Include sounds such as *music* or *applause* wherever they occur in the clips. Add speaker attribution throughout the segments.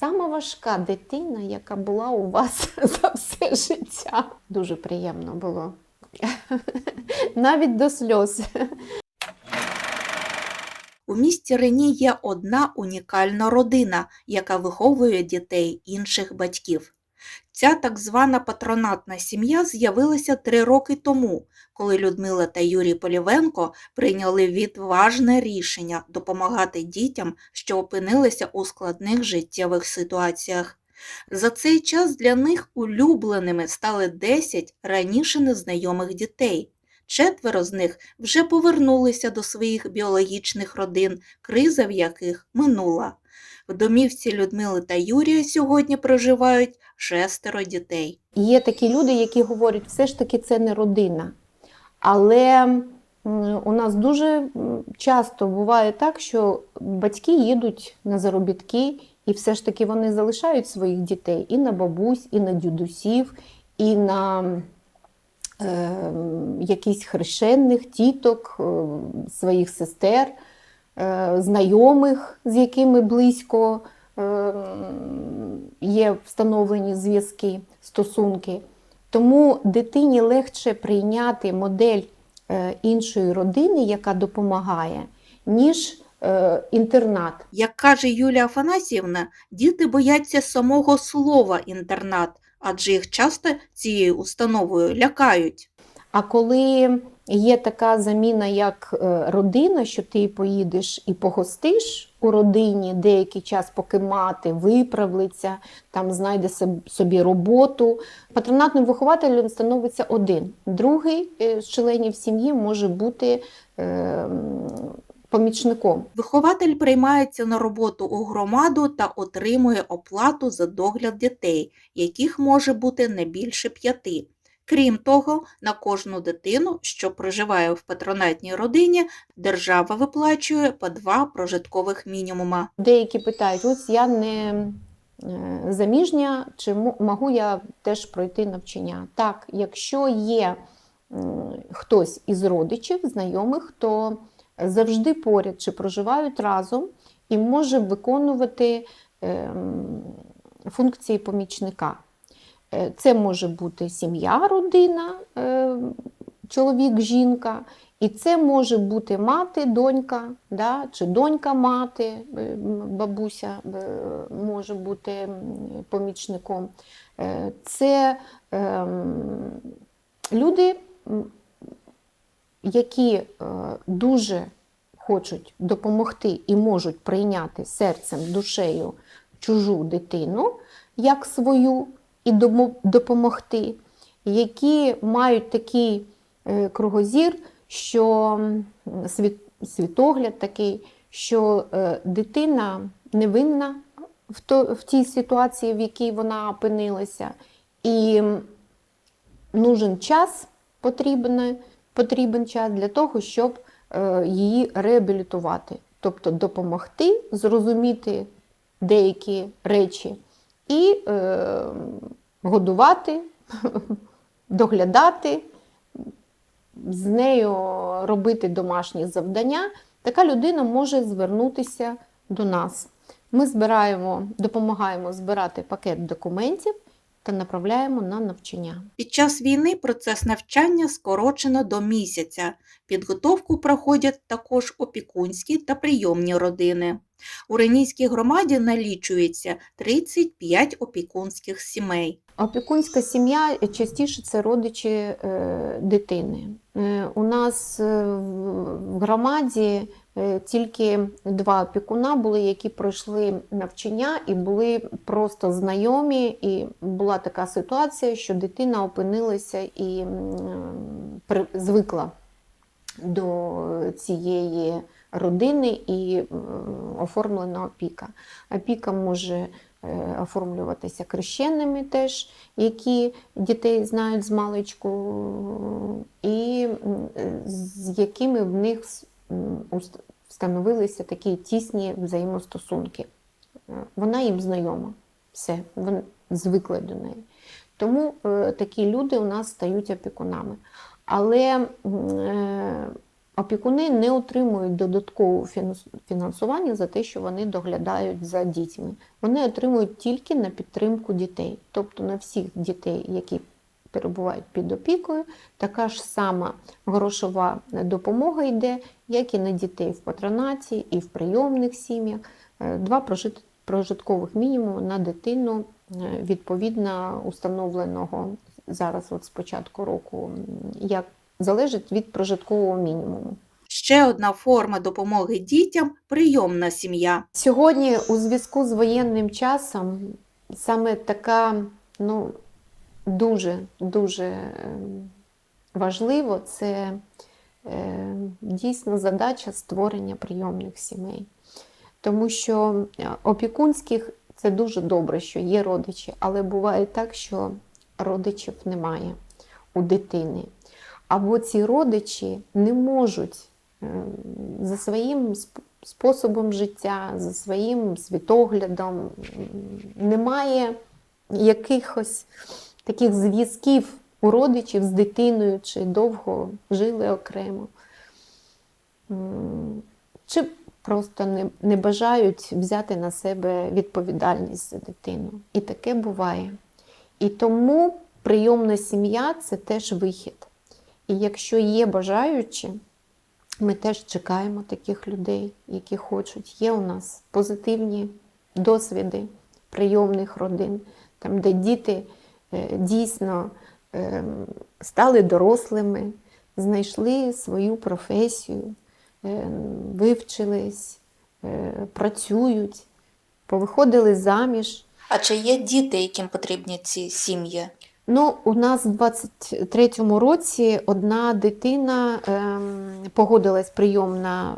Speaker 1: сама важка дитина, яка була у вас *laughs* за все життя. Дуже приємно було. *laughs* Навіть до сльоз.
Speaker 2: У місті Рені є одна унікальна родина, яка виховує дітей інших батьків. Ця так звана патронатна сім'я з'явилася три роки тому, коли Людмила та Юрій Полівенко прийняли відважне рішення допомагати дітям, що опинилися у складних життєвих ситуаціях. За цей час для них улюбленими стали 10 раніше незнайомих дітей. Четверо з них вже повернулися до своїх біологічних родин, криза в яких минула. В домівці Людмили та Юрія сьогодні проживають шестеро дітей.
Speaker 1: Є такі люди, які говорять, все ж таки це не родина. Але у нас дуже часто буває так, що батьки їдуть на заробітки, і все ж таки вони залишають своїх дітей і на бабусь, і на дідусів, і на е, якісь хрещених тіток, е, своїх сестер, знайомих, з якими близько е, є встановлені зв'язки, стосунки. Тому дитині легше прийняти модель е, іншої родини, яка допомагає, ніж е, інтернат.
Speaker 2: Як каже Юлія Афанасьєвна, діти бояться самого слова інтернат, адже їх часто цією установою лякають.
Speaker 1: А коли є така заміна, як е, родина, що ти поїдеш і погостиш у родині деякий час, поки мати виправиться, там знайде собі роботу. Патронатним вихователем становиться один. Другий е, з членів сім'ї може бути е, помічником.
Speaker 2: Вихователь приймається на роботу у громаду та отримує оплату за догляд дітей, яких може бути не більше п'яти. Крім того, на кожну дитину, що проживає в патронатній родині, держава виплачує по два прожиткових мінімума.
Speaker 1: Деякі питають: ось я не е, заміжня, чи можу я теж пройти навчання? Так, якщо є хтось із родичів, знайомих, хто завжди поряд чи проживають разом і може виконувати ем, функції помічника. Е, Це може бути сім'я, родина, е, чоловік, жінка, і це може бути мати, донька, да, чи донька мати, е, бабуся може бути помічником. Це ем, люди, які дуже хочуть допомогти і можуть прийняти серцем, душею чужу дитину як свою і допомогти, які мають такий е, кругозір, що світогляд такий, що е, дитина невинна в, тій ситуації, в якій вона опинилася, і нужен час потрібен, потрібен час для того, щоб е, її реабілітувати, тобто допомогти зрозуміти деякі речі і е, годувати, доглядати, з нею робити домашні завдання, така людина може звернутися до нас. Ми збираємо, допомагаємо збирати пакет документів та направляємо на навчання.
Speaker 2: Під час війни процес навчання скорочено до місяця. Підготовку проходять також опікунські та прийомні родини. У Ренійській громаді налічується 35 опікунських сімей.
Speaker 1: Опікунська сім'я частіше це родичі е, дитини. Е, у нас е, в громаді е, тільки два опікуна були, які пройшли навчання і були просто знайомі. І була така ситуація, що дитина опинилася і звикла до цієї родини і оформлена опіка. Опіка може е, оформлюватися хрещеними теж, які дітей знають з маличку, і з якими в них встановилися такі тісні взаємостосунки. Е, Вона їм знайома, все, вони звикли до неї. Тому е, такі люди у нас стають опікунами. Але опікуни не отримують додаткового фінансування за те, що вони доглядають за дітьми. Вони отримують тільки на підтримку дітей, тобто на всіх дітей, які перебувають під опікою, така ж сама грошова допомога йде, як і на дітей в патронаті, і в прийомних сім'ях. Е, Два прожит- прожиткових мінімуми на дитину е, відповідно установленого зараз, от з початку року, як залежить від прожиткового мінімуму.
Speaker 2: Ще одна форма допомоги дітям прийомна сім'я.
Speaker 1: Сьогодні у зв'язку з воєнним часом саме така ну, дуже дуже ем, важливо це е, дійсно задача створення прийомних сімей. Тому що е, опікунських це дуже добре, що є родичі, але буває так, що родичів немає у дитини. Або ці родичі не можуть е, за своїм способом життя, за своїм світоглядом, немає якихось таких зв'язків у родичів з дитиною, чи довго жили окремо. Чи просто не, не бажають взяти на себе відповідальність за дитину. І таке буває. І тому прийомна сім'я це теж вихід. І якщо є бажаючі, ми теж чекаємо таких людей, які хочуть. Є у нас позитивні досвіди прийомних родин, там, де діти е, дійсно е, стали дорослими, знайшли свою професію, е, вивчились, працюють, повиходили заміж.
Speaker 3: А чи є діти, яким потрібні ці сім'ї?
Speaker 1: Ну, у нас в 23-му році одна дитина ем, погодилась прийомна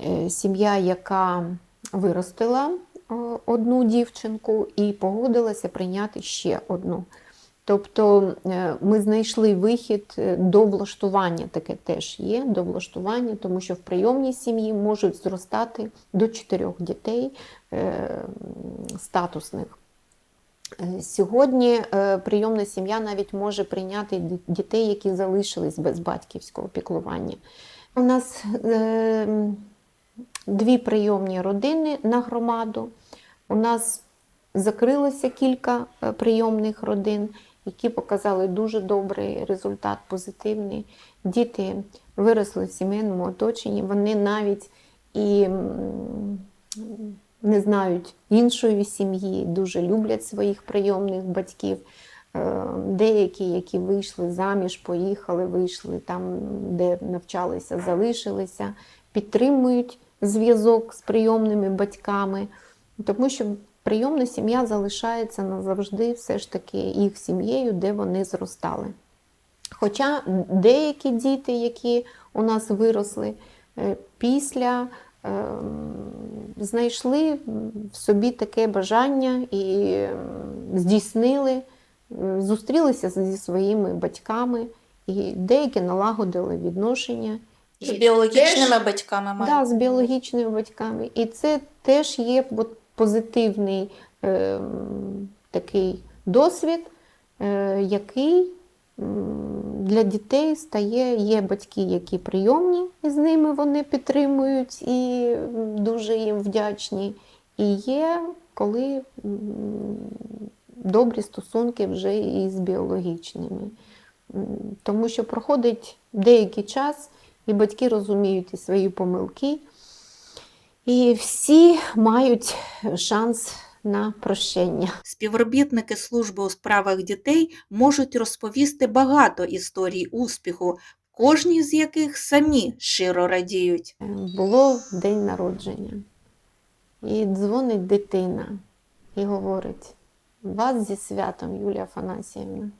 Speaker 1: е, сім'я, яка виростила е, одну дівчинку, і погодилася прийняти ще одну. Тобто е, ми знайшли вихід е, до влаштування, таке теж є, до влаштування, тому що в прийомній сім'ї можуть зростати до чотирьох дітей е, статусних. Сьогодні е, прийомна сім'я навіть може прийняти дітей, які залишились без батьківського піклування. У нас е, дві прийомні родини на громаду. У нас закрилося кілька е, прийомних родин, які показали дуже добрий результат, позитивний. Діти виросли в сімейному оточенні, вони навіть і не знають іншої сім'ї, дуже люблять своїх прийомних батьків. Е, Деякі, які вийшли заміж, поїхали, вийшли там, де навчалися, залишилися, підтримують зв'язок з прийомними батьками, тому що прийомна сім'я залишається назавжди все ж таки їх сім'єю, де вони зростали. Хоча деякі діти, які у нас виросли е, після, знайшли в собі таке бажання і ем, здійснили, зустрілися зі своїми батьками, і деякі налагодили відношення.
Speaker 3: З біологічними
Speaker 1: теж-
Speaker 3: батьками має?
Speaker 1: Да, з біологічними батьками. І це теж є позитивний е, такий досвід, е, який для дітей стає, є батьки, які прийомні, і з ними вони підтримують і дуже їм вдячні. І є, коли добрі стосунки вже і з біологічними. Тому що проходить деякий час, і батьки розуміють і свої помилки, і всі мають шанс на прощення.
Speaker 2: Співробітники служби у справах дітей можуть розповісти багато історій успіху, кожній з яких самі щиро радіють.
Speaker 1: Було день народження, і дзвонить дитина і говорить: вас зі святом, Юлія Афанасіївна.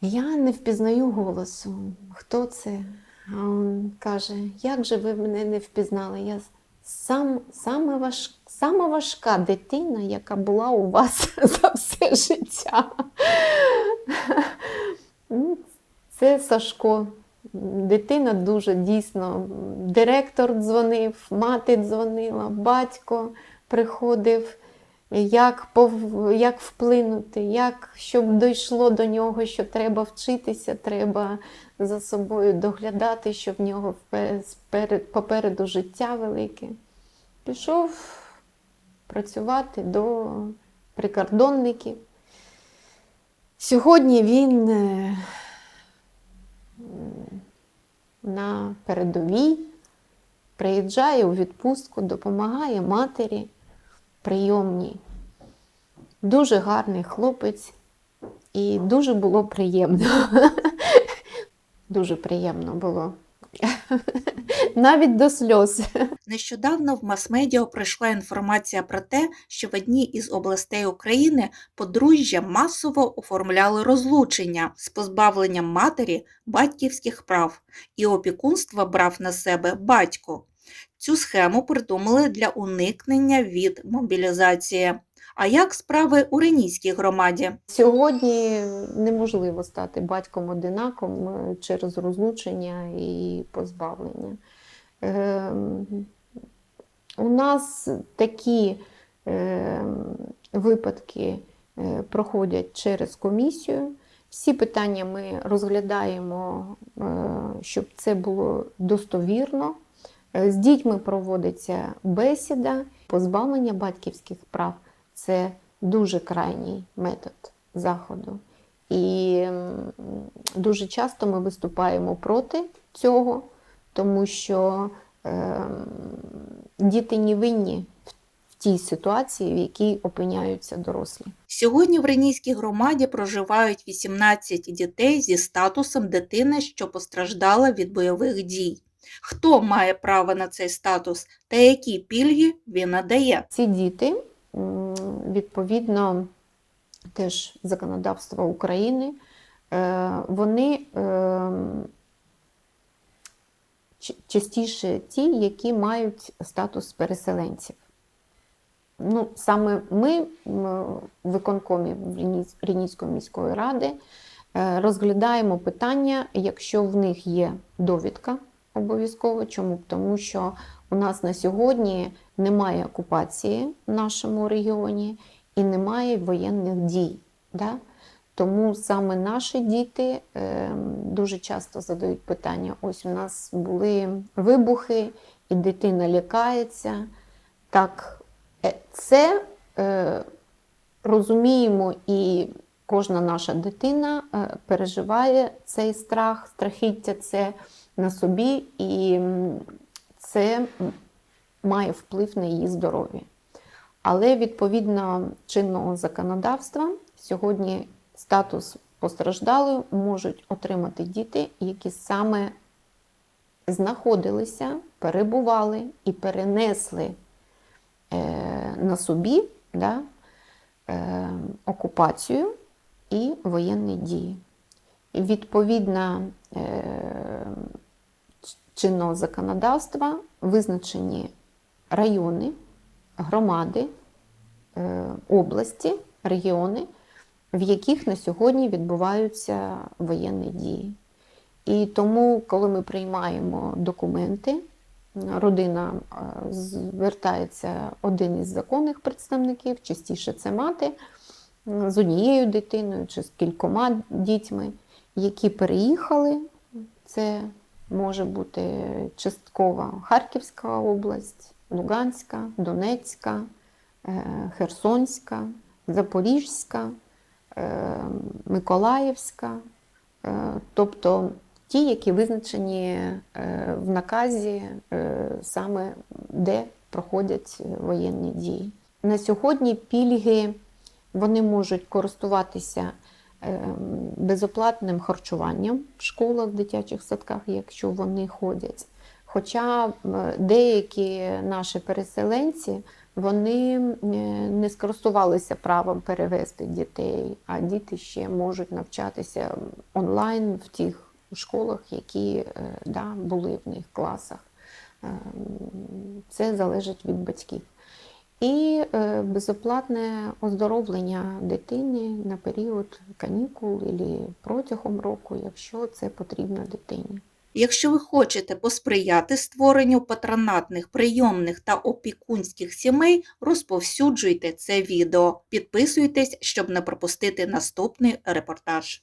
Speaker 1: Я не впізнаю голосу. Хто це? А він каже: Як же ви мене не впізнали? Я сам, саме важ, сама важка дитина, яка була у вас *laughs* за все життя. Ну, Це Сашко. Дитина дуже дійсно. Директор дзвонив, мати дзвонила, батько приходив. Як, пов... як вплинути, як щоб дійшло до нього, що треба вчитися, треба за собою доглядати, що в нього впе- сперед- попереду життя велике. Пішов працювати до прикордонників. Сьогодні він е, на передовій приїжджає у відпустку, допомагає матері прийомній. Дуже гарний хлопець, і дуже було приємно. *laughs* Дуже приємно було. *laughs* Навіть до сльоз.
Speaker 2: Нещодавно в мас-медіа прийшла інформація про те, що в одній із областей України подружжя масово оформляли розлучення з позбавленням матері батьківських прав, і опікунство брав на себе батько. Цю схему придумали для уникнення від мобілізації. А як справи у Ренійській громаді?
Speaker 1: Сьогодні неможливо стати батьком одинаком е, через розлучення і позбавлення. Ем, У нас такі ем, випадки е, проходять через комісію. Всі питання ми розглядаємо, е, щоб це було достовірно. Е, З дітьми проводиться бесіда, позбавлення батьківських прав це дуже крайній метод заходу. І дуже часто ми виступаємо проти цього, тому що ем, діти не винні в тій ситуації, в якій опиняються дорослі.
Speaker 2: Сьогодні в Ренійській громаді проживають 18 дітей зі статусом дитини, що постраждала від бойових дій. Хто має право на цей статус та які пільги він надає?
Speaker 1: Ці діти, відповідно, теж законодавства України, е, вони ем, частіше ті, які мають статус переселенців. Ну, саме ми в виконкомі Рінійської міської ради е, розглядаємо питання, якщо в них є довідка обов'язково. Чому? Тому що у нас на сьогодні немає окупації в нашому регіоні і немає воєнних дій. Да? Тому саме наші діти е, дуже часто задають питання: ось у нас були вибухи, і дитина лякається. Так, е, це е, розуміємо, і кожна наша дитина е, переживає цей страх, страхіття це на собі, і це має вплив на її здоров'я. Але відповідно чинного законодавства сьогодні статус постраждалої можуть отримати діти, які саме знаходилися, перебували і перенесли е, на собі да, е, окупацію і воєнні дії. І Відповідно е, чинного законодавства визначені райони, громади, е, області, регіони, в яких на сьогодні відбуваються воєнні дії. І тому, коли ми приймаємо документи, родина е, звертається один із законних представників, частіше це мати, з однією дитиною чи з кількома дітьми, які переїхали. Це може бути частково Харківська область, Луганська, Донецька, е, Херсонська, Запорізька, е, Миколаївська, Е, тобто ті, які визначені в наказі саме де проходять воєнні дії. На сьогодні пільги вони можуть користуватися безоплатним харчуванням в школах, дитячих садках, якщо вони ходять. Хоча деякі наші переселенці вони не скористувалися правом перевести дітей, а діти ще можуть навчатися онлайн в тих школах, які е, да, були в них класах. Е, Це залежить від батьків. І е, безоплатне оздоровлення дитини на період канікул або протягом року, якщо це потрібно дитині.
Speaker 2: Якщо ви хочете посприяти створенню патронатних, прийомних та опікунських сімей, розповсюджуйте це відео. Підписуйтесь, щоб не пропустити наступний репортаж.